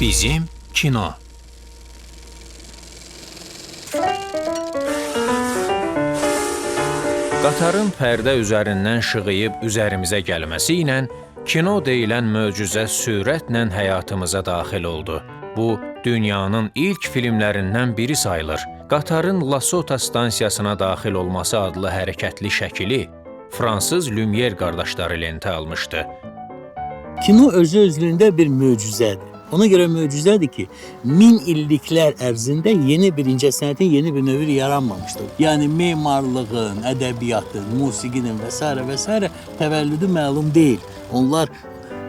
Bizim kino. Qatarın pərdə üzərindən şığıyıb üzərimizə gəlməsi ilə kino deyilən möcüzə sürətlə həyatımıza daxil oldu. Bu dünyanın ilk filmlərindən biri sayılır. Qatarın Lasota stansiyasına daxil olması adlı hərəkətli şəkili fransız Lumière qardaşları lentə almışdı. Kino özü özlüğünde bir mucizedir. Ona göre mucizedir ki min illikler ərzində yeni bir incəsənətin yeni bir növü yaranmamışdır. Yani mimarlığın, edebiyatın, musiqinin vesaire vesaire təvəllüdü məlum değil. Onlar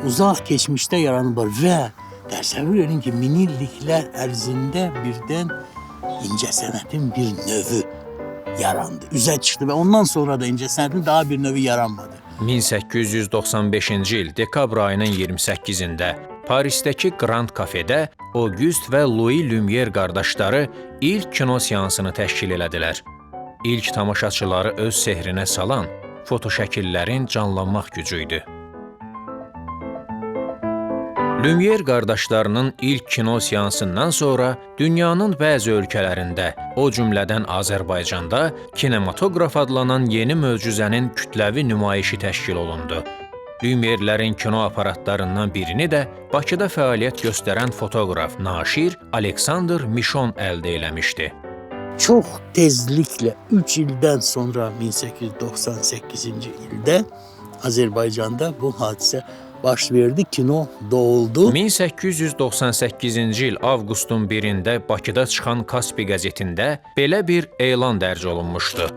uzaq keçmişdə yaranıblar və təsəvvür edin ki min illiklər ərzində birdən incəsənətin bir növü yarandı, üzə çıxdı və ondan sonra da incəsənətin daha bir növü yaranmadı. 1895-ci il dekabr ayının 28-də Parisdəki Grand Kafedə Auguste və Louis Lumière qardaşları ilk kino seansını təşkil elədilər. İlk tamaşaçıları öz sehrinə salan fotoşəkillərin canlanmaq gücü idi. Lumière qardaşlarının ilk kino seansından sonra dünyanın bəzi ölkələrində, o cümlədən Azərbaycanda kinematoqraf adlanan yeni möcüzənin kütləvi nümayişi təşkil olundu. Lumière-lərin kino aparatlarından birini də Bakıda fəaliyyət göstərən fotoqraf Naşir Aleksandr Mişon əldə eləmişdi. Çox tezliklə 3 ildən sonra 1898-ci ildə Azərbaycanda bu hadisə baş verdi. Kino doğuldu. 1898-ci il avqustun 1-də Bakıda çıxan Kaspi qəzetində belə bir elan dərc olunmuşdu.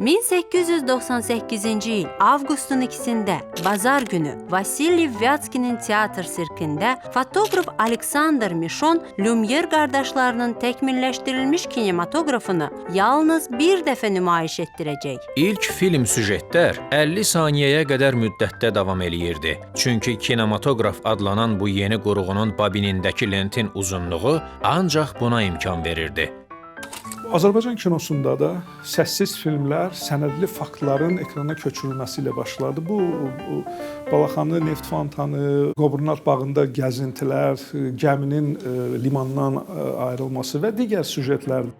1898-ci il avqustun 2-də bazar günü Vasili Vyatskinin teatr sirkində fotoqraf Aleksandr Mişon Lumière qardaşlarının təkmilləşdirilmiş kinematoqrafını yalnız bir dəfə nümayiş etdirəcək. İlk film süjetlər 50 saniyəyə qədər müddətdə davam eləyirdi. Çünki kinematoqraf adlanan bu yeni qurğunun babinindəki lentin uzunluğu ancaq buna imkan verirdi. Azərbaycan kinosunda da səssiz filmlər sənədli faktların ekrana köçürülməsi ilə başladı. Bu, bu Balaxanı neft fontanı, Qobrunat bağında gəzintilər, gəminin e, limandan e, ayrılması və digər süjetlər.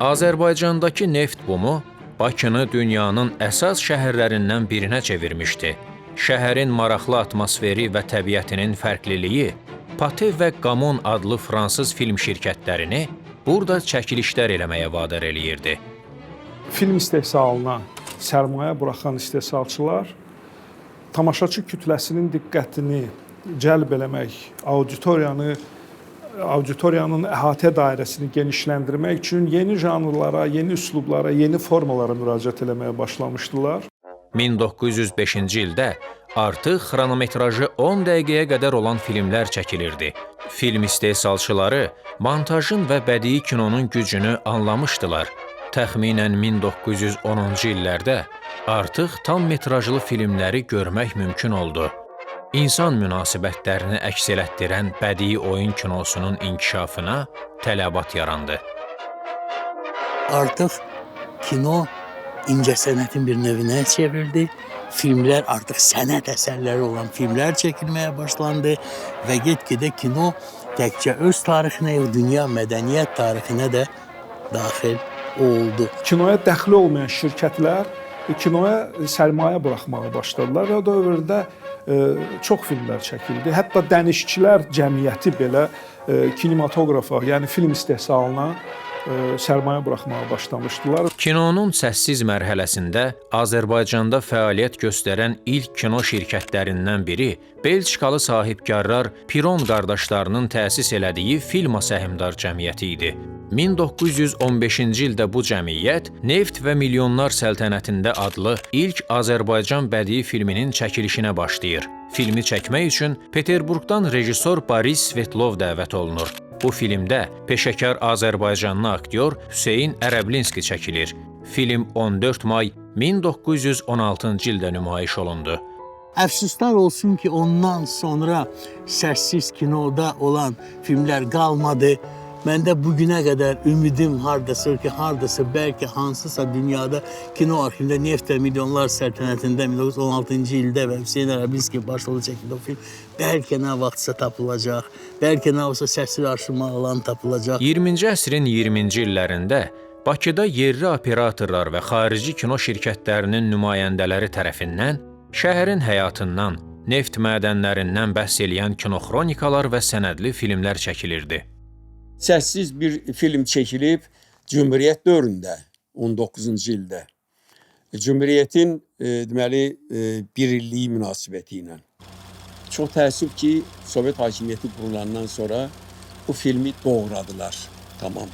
Azərbaycandakı neft bumu Bakını dünyanın əsas şəhərlərindən birinə çevirmişdi. Şəhərin maraqlı atmosferi və təbiətinin fərqliliyi Pate və Gamon adlı fransız film şirkətlərini burada çəkilişlər eləməyə vadar eləyirdi. Film istehsalına sərmayə buraxan istehsalçılar tamaşaçı kütləsinin diqqətini cəlb eləmək, auditoriyanı auditoriyanın əhatə dairəsini genişləndirmək üçün yeni janrlara, yeni üslublara, yeni formalara müraciət eləməyə başlamışdılar. 1905-ci ildə artıq xronometrajı 10 dəqiqəyə qədər olan filmlər çəkilirdi. Film istehsalçıları montajın və bədii kinonun gücünü anlamışdılar. Təxminən 1910-cu illərdə artıq tam metrajlı filmləri görmək mümkün oldu. İnsan münasibətlərini əks elətdirən bədii oyun kinosunun inkişafına tələbat yarandı. Artıq kino incəsənətin bir növünə çevrildi. Filmlər artıq sənət əsərləri olan filmlər çəkilməyə başlandı və get-gedə kino təkcə öz tarixinə, dünya mədəniyyət tarixinə də daxil oldu. Kinoya dəxli olmayan şirkətlər kinoya sərmayə buraxmağa başladılar və o dövrdə e, çox filmlər çəkildi. Hətta dənizçilər cəmiyyəti belə e, kinematoqrafa, yəni film istehsalına sərmayə buraxmağa başlamışdılar. Kinonun səssiz mərhələsində Azərbaycanda fəaliyyət göstərən ilk kino şirkətlərindən biri Belçikalı sahibkarlar Piron qardaşlarının təsis elədiyi Filma Səhmdar Cəmiyyəti idi. 1915-ci ildə bu cəmiyyət Neft və Milyonlar Səltənətində adlı ilk Azərbaycan bədii filminin çəkilişinə başlayır. Filmi çəkmək üçün Peterburqdan rejissor Boris Svetlov dəvət olunur. Bu filmdə peşəkar Azərbaycanlı aktyor Hüseyn Ərəblinski çəkilir. Film 14 may 1916-cı ildə nümayiş olundu. Əfsuslar olsun ki, ondan sonra səssiz kinoda olan filmlər qalmadı. Məndə bu günə qədər ümidim hardasa ki, hardasa bəlkə hansısa dünyada kino arxivində Neft və Milyonlar səltənətində 1916-cı ildə və Hüseyn Ərəbinski başrolu çəkildi o film. Bəlkə nə vaxtsa tapılacaq, bəlkə nə vaxtsa səsli arşıma alan tapılacaq. 20-ci əsrin 20-ci illərində Bakıda yerli operatorlar və xarici kino şirkətlərinin nümayəndələri tərəfindən şəhərin həyatından, neft mədənlərindən bəhs eləyən kinoxronikalar və sənədli filmlər çəkilirdi. Səssiz bir film çəkilib Cümhuriyyət dövründə 19-cu ildə. Cümhuriyyətin e, deməli e, bir illiyi münasibəti ilə. Çox təəssüf ki, Sovet hakimiyyəti qurulandan sonra bu filmi doğradılar. Tamam.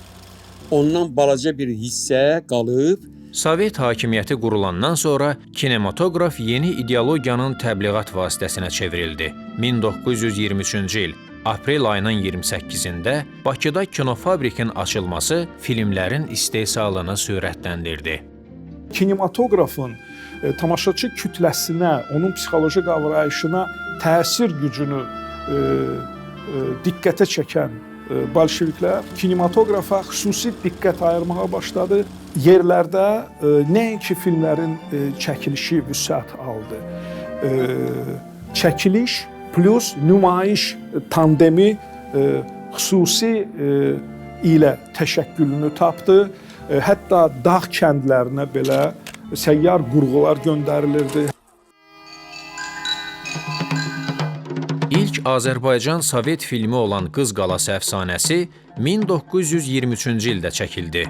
Ondan balaca bir hissə qalıb Sovet hakimiyyəti qurulandan sonra kinematoqraf yeni ideologiyanın təbliğat vasitəsinə çevrildi. 1923-cü il aprel ayının 28-də Bakıda kinofabrikin açılması filmlərin istehsalını sürətləndirdi. Kinematoqrafın e, tamaşaçı kütləsinə, onun psixoloji qavrayışına təsir gücünü e, e, diqqətə çəkən e, bolşeviklər kinematoqrafa xüsusi diqqət ayırmağa başladı. Yerlərdə e, nəinki filmlərin e, çəkilişi vüsət aldı. E, çəkiliş plus nümayiş tandemi xüsusi ilə təşəkkülünü tapdı. Hətta dağ kəndlərinə belə səyyar qurğular göndərilirdi. İlk Azərbaycan Sovet filmi olan Qız Qalası əfsanəsi 1923-cü ildə çəkildi.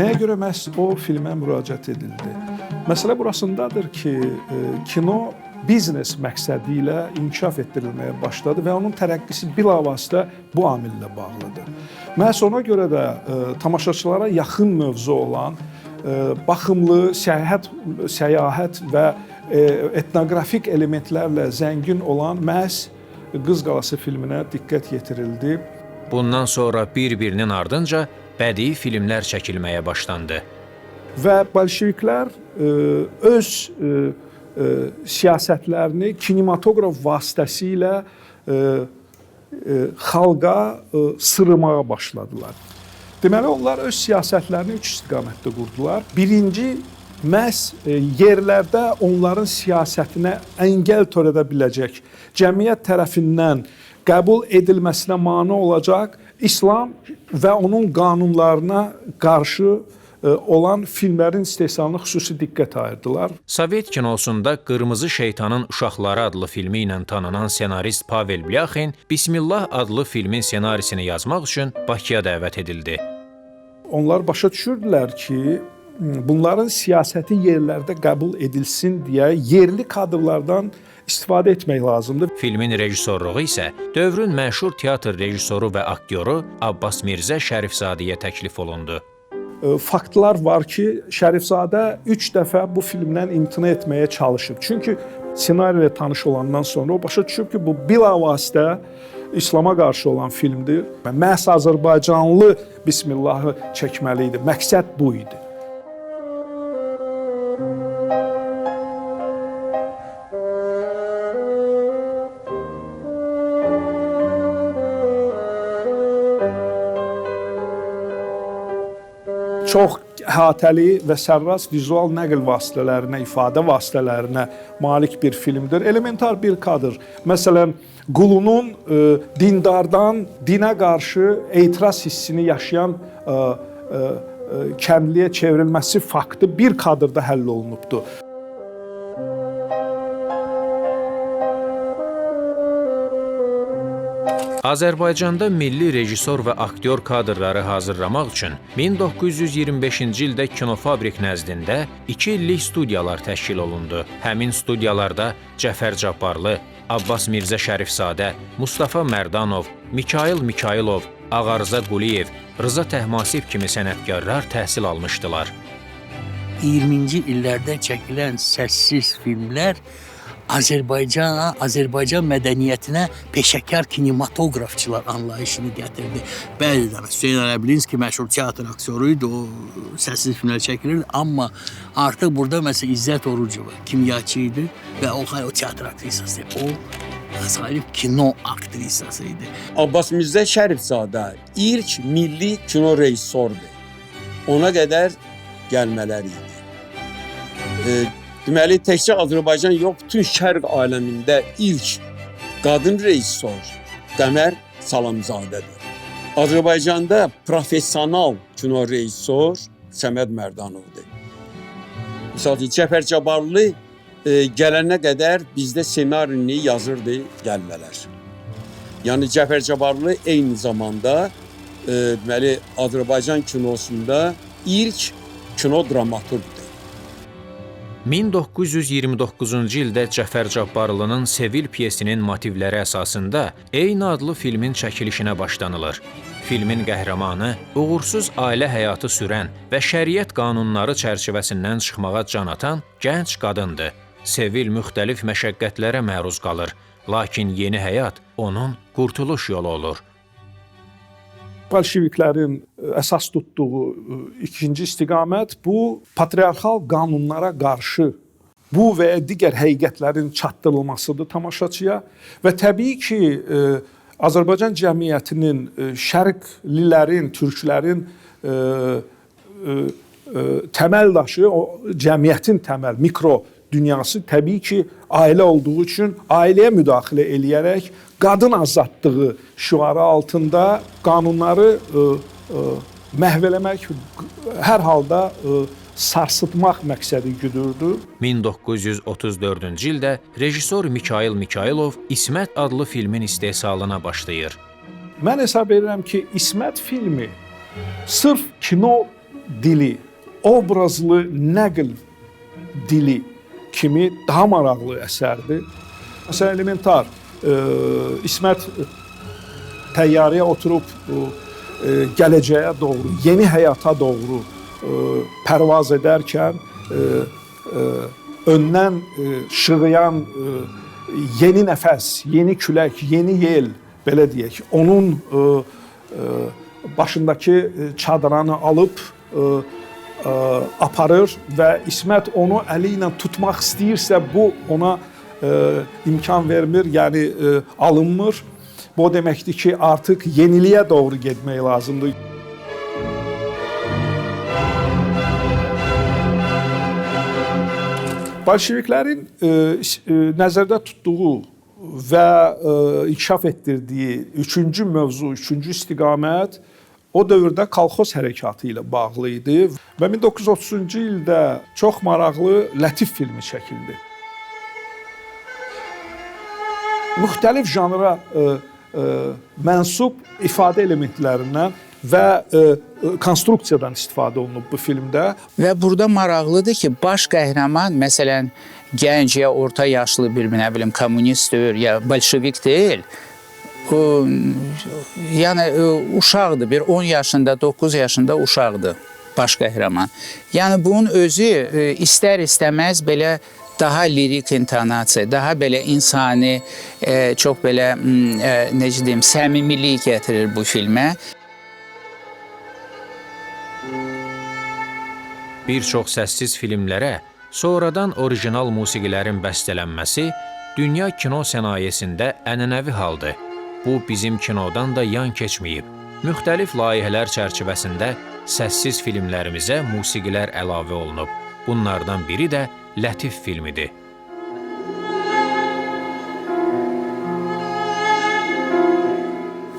Nəyə görə məhz o filmə müraciət edildi? Məsələ burasındadır ki, e, kino biznes məqsədi ilə inkişaf etdirilməyə başladı və onun tərəqqisi bilavasitə bu amillə bağlıdır. Məhz ona görə də e, tamaşaçılara yaxın mövzu olan e, baxımlı səyahət səyahət və etnoqrafik elementlərlə zəngin olan məhz Qız Qalası filminə diqqət yetirildi. Bundan sonra bir-birinin ardınca bədii filmlər çəkilməyə başlandı. Və bolşeviklər e, öz e, e, siyasətlərini kinematoqraf vasitəsilə e, e, xalqa e, sırmağa başladılar. Deməli onlar öz siyasətlərini üç istiqamətdə qurdular. Birinci məhz yerlərdə onların siyasətinə əngəl törədə biləcək, cəmiyyət tərəfindən qəbul edilməsinə mane olacaq İslam və onun qanunlarına qarşı olan filmlərin istehsalına xüsusi diqqət ayırdılar. Sovet kinosunda Qırmızı Şeytanın Uşaqları adlı filmi ilə tanınan ssenarist Pavel Blyaxin Bismillah adlı filmin ssenarisini yazmaq üçün Bakıya dəvət edildi. Onlar başa düşürdülər ki, bunların siyasəti yerlərdə qəbul edilsin deyə yerli kadrlardan istifadə etmək lazımdır. Filmin rejissorluğu isə dövrün məşhur teatr rejissoru və aktyoru Abbas Mirzə Şərifzadəyə təklif olundu. E, Faktlar var ki, Şərifzadə 3 dəfə bu filmdən imtina etməyə çalışıb. Çünki ssenari ilə tanış olandan sonra o başa düşüb ki, bu bilavasitə İslam'a qarşı olan filmdir. Məhz Azərbaycanlı Bismillahı çəkməli idi. Məqsəd bu idi. Çox əhatəli və sərrast vizual nəql vasitələrinə, ifadə vasitələrinə malik bir filmdir. Elementar bir kadr. Məsələn, qulunun e, dindardan dinə qarşı etiraz hissini yaşayan e, e, e, kəndliyə çevrilməsi faktı bir kadrda həll olunubdu. Azərbaycanda milli rejissor və aktyor kadrları hazırlamaq üçün 1925-ci ildə Kinofabrik nəzdində 2 illik studiyalar təşkil olundu. Həmin studiyalarda Cəfər Cabbarlı, Abbas Mirzə Şərifzadə, Mustafa Mərdanov, Mikail Mikailov, Ağarza Quliyev, Rıza Təhmasib kimi sənətkarlar təhsil almışdılar. 20-ci illərdə çəkilən səssiz filmlər Azərbaycana, Azərbaycan mədəniyyətinə peşəkar kinematoqrafçılar anlayışını gətirdi. Bəli də Hüseyn Ərəblinski məşhur teatr aktyoru idi, o səssiz filmlər çəkilirdi, amma artıq burada məsələn İzzət Orucova kimyaçı idi və o, o teatr aktrisası. O Salih kino aktrisası idi. Abbas Mirzə Şərifzadə ilk milli kino rejissordur. Ona qədər gəlmələri idi. E, deməli təkcə Azərbaycan yox, bütün Şərq aləmində ilk qadın rejissor Qəmər Salamzadədir. Azərbaycanda professional kino rejissor Səməd Mərdanovdur. Məsəl üçün Cəfər Cabbarlı e, gələnə qədər bizdə ssenarini yazırdı gəlmələr. Yəni Cəfər Cabbarlı eyni zamanda e, deməli Azərbaycan kinosunda ilk kino dramaturqdur. 1929-cu ildə Cəfər Cabbarlının Sevil pyesinin motivləri əsasında eyni adlı filmin çəkilişinə başlanılır. Filmin qəhrəmanı uğursuz ailə həyatı sürən və şəriət qanunları çərçivəsindən çıxmağa can atan gənc qadındır. Sevil müxtəlif məşəqqətlərə məruz qalır, lakin yeni həyat onun qurtuluş yolu olur. Bolşeviklərin ə, əsas tutduğu ə, ikinci istiqamət bu patriarxal qanunlara qarşı bu və ya digər həqiqətlərin çatdırılmasıdır tamaşaçıya və təbii ki, ə, Azərbaycan cəmiyyətinin şərqlilərin, türklərin təməl daşı o cəmiyyətin təməl mikro dünyası təbii ki, ailə olduğu üçün ailəyə müdaxilə eləyərək qadın azadlığı şüarı altında qanunları ə, ə, məhv eləmək, hər halda ə, sarsıtmaq məqsədi güdürdü. 1934-cü ildə rejissor Mikhail Mikhailov İsmət adlı filmin istehsalına başlayır. Mən hesab edirəm ki, İsmət filmi sırf kino dili, obrazlı nəql dili kimi daha maraqlı əsərdir. Məsələn, elementar ə, İsmət təyyarəyə oturub ə, gələcəyə doğru, yeni həyata doğru ə, pərvaz edərkən ə, ə, öndən şığıyan ə, yeni nəfəs, yeni külək, yeni yel belə deyək, onun ə, ə, başındakı ə, çadranı alıb ə, aparır və İsmət onu əli ilə tutmaq istəyirsə bu ona ə, imkan vermir, yəni ə, alınmır. Bu o deməkdir ki, artıq yeniliyə doğru getmək lazımdır. Bolşeviklərin ə, is- ə, nəzərdə tutduğu və ə, inkişaf etdirdiyi üçüncü mövzu, üçüncü istiqamət o dövrdə kolxoz hərəkatı ilə bağlı idi və 1930-cu ildə çox maraqlı Lətif filmi çəkildi. Müxtəlif janra ə, ə, mənsub ifadə elementlərindən və ə, ə, konstruksiyadan istifadə olunub bu filmdə. Və burada maraqlıdır ki, baş qəhrəman məsələn gənc ya orta yaşlı bir nə bilim kommunist ya bolşevik deyil. O yəni o, uşaqdır, bir 10 yaşında, 9 yaşında uşaqdır baş qəhrəman. Yəni bunun özü e, istər-istəməz belə daha lirik intonasiya, daha belə insani, e, çox belə e, necə deyim, səmimilik gətirir bu filmə. Bir çox səssiz filmlərə sonradan orijinal musiqilərin bəstələnməsi dünya kino sənayesində ənənəvi haldır. Bu bizim kinodan da yan keçməyib. Müxtəlif layihələr çərçivəsində səssiz filmlərimizə musiqilər əlavə olunub. Bunlardan biri də Lətif filmidir.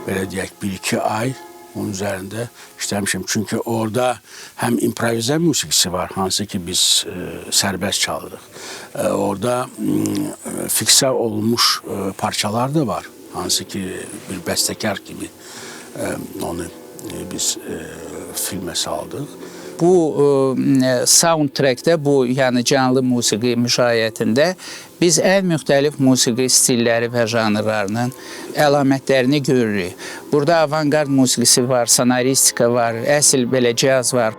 belə deyək 1-2 ay onun üzərində işləmişəm. Çünki orada həm improvizə musiqisi var, hansı ki biz e, sərbəst çalırıq. E, orada m, fiksə olunmuş e, parçalar da var, hansı ki bir bəstəkar kimi e, onu e, biz e, filmə saldıq. bu e, soundtrackdə, bu yəni canlı musiqi müşayiətində biz ən müxtəlif musiqi stilləri və janrlarının əlamətlərini görürük. Burada avangard musiqisi var, sonoristika var, əsl belə caz var.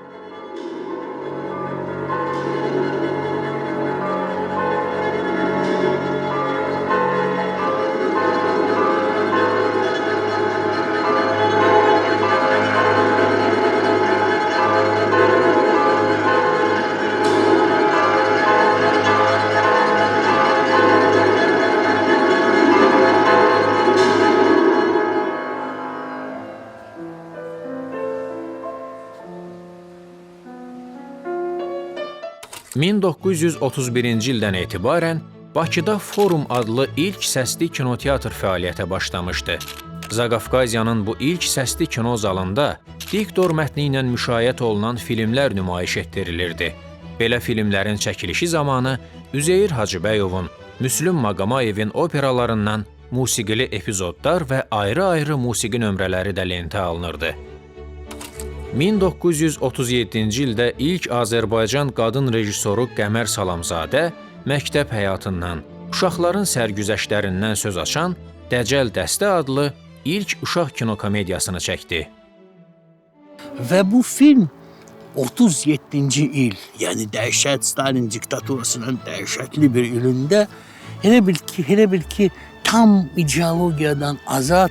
1931-ci ildən etibarən Bakıda Forum adlı ilk səsli kinoteatr fəaliyyətə başlamışdı. Zaqafqaziyanın bu ilk səsli kino zalında diktor mətni ilə müşayiət olunan filmlər nümayiş etdirilirdi. Belə filmlərin çəkilişi zamanı Üzeyir Hacıbəyovun, Müslüm Maqamayevin operalarından musiqili epizodlar və ayrı-ayrı musiqi nömrələri də lentə alınırdı. 1937-ci ildə ilk Azərbaycan qadın rejissoru Qəmər Salamzadə məktəb həyatından, uşaqların sərgüzəştlərindən söz açan Dəcəl Dəstə adlı ilk uşaq kinokomediyasını çəkdi. Və bu film 37-ci il, yəni dəhşət Stalin diktaturasının dəhşətli bir ilində elə bil ki, elə bil ki, tam ideologiyadan azad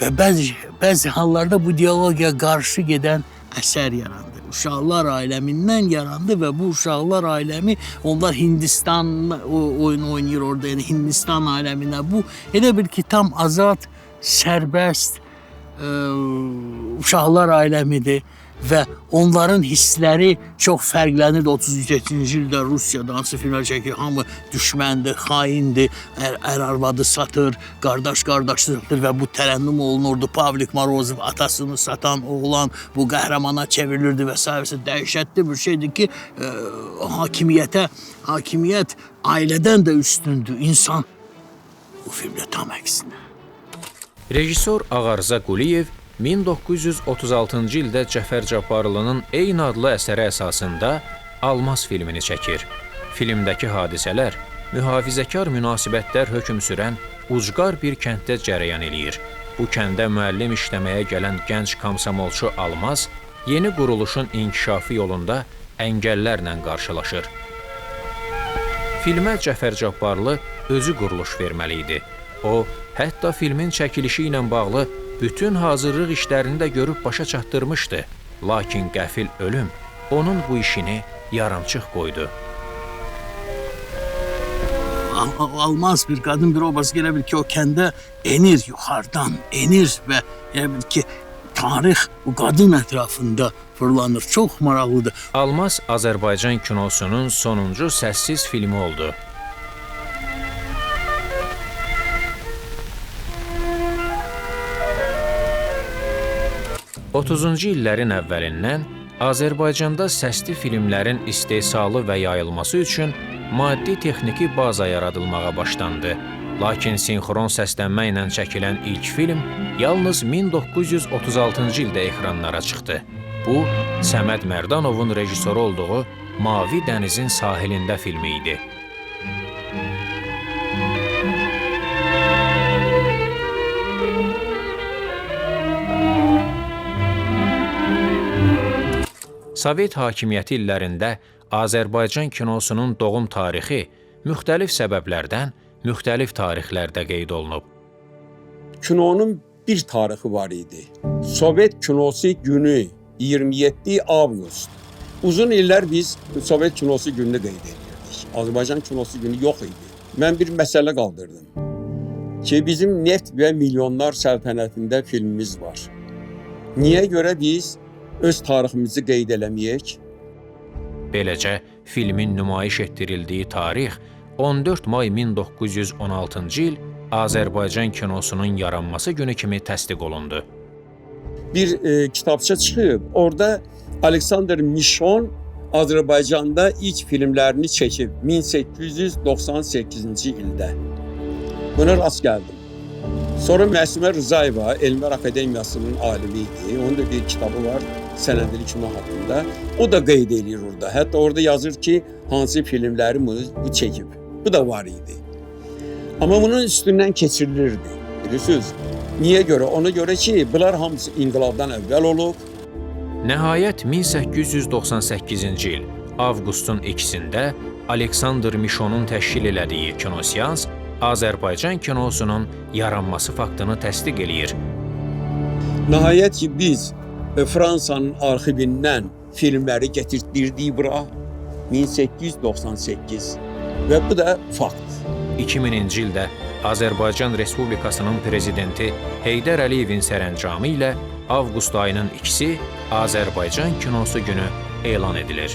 və bəzi bəzi hallarda bu ideologiyaya qarşı gedən əsər yarandı. Uşaqlar aləmindən yarandı və bu uşaqlar aləmi onlar Hindistan o- oyun oynayır orada, yəni Hindistan aləminə bu elə bil ki, tam azad, sərbəst ə, uşaqlar aləmidir və onların hissləri çox fərqlənir. 37-ci ildə Rusiyada hansı filmlər çəkir, hamı düşməndir, xaindir, ər, ər arvadı satır, qardaş qardaşı satır və bu tərənnüm olunurdu. Pavlik Morozov atasını satan oğlan bu qəhrəmana çevrilirdi və s. dəhşətli bir şeydir ki, ə, hakimiyyətə, hakimiyyət ailədən də üstündür. İnsan bu filmdə tam əksinə. Rejissor Ağarza Quliyev 1936-cı ildə Cəfər Cabbarlının eyni adlı əsəri əsasında Almaz filmini çəkir. Filmdəki hadisələr mühafizəkar münasibətlər hökm sürən ucqar bir kənddə cərəyan eləyir. Bu kəndə müəllim işləməyə gələn gənc komsomolçu Almaz yeni quruluşun inkişafı yolunda əngəllərlə qarşılaşır. Filmə Cəfər Cabbarlı özü quruluş verməli idi. O, hətta filmin çəkilişi ilə bağlı bütün hazırlıq işlərini də görüb başa çatdırmışdı. Lakin qəfil ölüm onun bu işini yarımçıq qoydu. Al- almaz bir qadın bir obraz gələ bil ki, o kəndə enir yuxarıdan, enir və elə bil ki, tarix bu qadın ətrafında fırlanır. Çox maraqlıdır. Almaz Azərbaycan kinosunun sonuncu səssiz filmi oldu. Otuzuncu illərin əvvəlindən Azərbaycanda səsli filmlərin istehsalı və yayılması üçün maddi-texniki baza yaradılmağa başlandı. Lakin sinxron səslənmə ilə çəkilən ilk film yalnız 1936-cı ildə ekranlara çıxdı. Bu, Səməd Mərdanovun rejissoru olduğu Mavi dənizin sahilində filmi idi. Sovet hakimiyyəti illərində Azərbaycan kinosunun doğum tarixi müxtəlif səbəblərdən müxtəlif tarixlərdə qeyd olunub. Kinonun bir tarixi var idi. Sovet kinosu günü 27 avqust. Uzun illər biz Sovet kinosu gününü qeyd edirdik. Azərbaycan kinosu günü yox idi. Mən bir məsələ qaldırdım. Ki bizim Neft və Milyonlar səltənətində filmimiz var. Niyə görə biz öz tariximizi qeyd eləməyək? Beləcə, filmin nümayiş etdirildiyi tarix 14 may 1916-cı il Azərbaycan kinosunun yaranması günü kimi təsdiq olundu. bir e, kitabça çıxıb. Orada Alexander Mişon Azərbaycanda ilk filmlərini çəkib 1898-ci ildə. Buna rast gəldim. Sonra Məsumə Rızayeva Elmlər Akademiyasının alimi idi. Onun da bir kitabı var sənədli kino haqqında. O da qeyd eləyir orada. Hətta orada yazır ki, hansı filmləri bu çəkib. Bu da var idi. Amma bunun üstündən keçirilirdi. Bilirsiniz? Niyə görə? Ona görə ki, bunlar hamısı inqilabdan əvvəl olub. Nəhayət 1898-ci il avqustun 2-sində Aleksandr Mişonun təşkil elədiyi kinoseans Azərbaycan kinosunun yaranması faktını təsdiq eləyir. Nəhayət ki, biz e, Fransanın arxivindən filmləri gətirdirdik bura 1898 və bu da fakt. 2000-ci ildə Azərbaycan Respublikasının prezidenti Heydər Əliyevin sərəncamı ilə avqust ayının 2-si Azərbaycan kinosu günü elan edilir.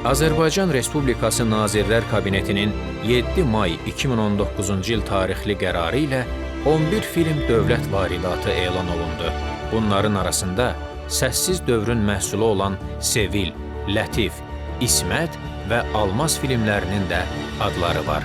Azərbaycan Respublikası Nazirlər Kabinetinin 7 may 2019-cu il tarixli qərarı ilə 11 film dövlət varidatı elan olundu. Bunların arasında səssiz dövrün məhsulu olan Sevil, Lətif, İsmət və Almaz filmlərinin də adları var.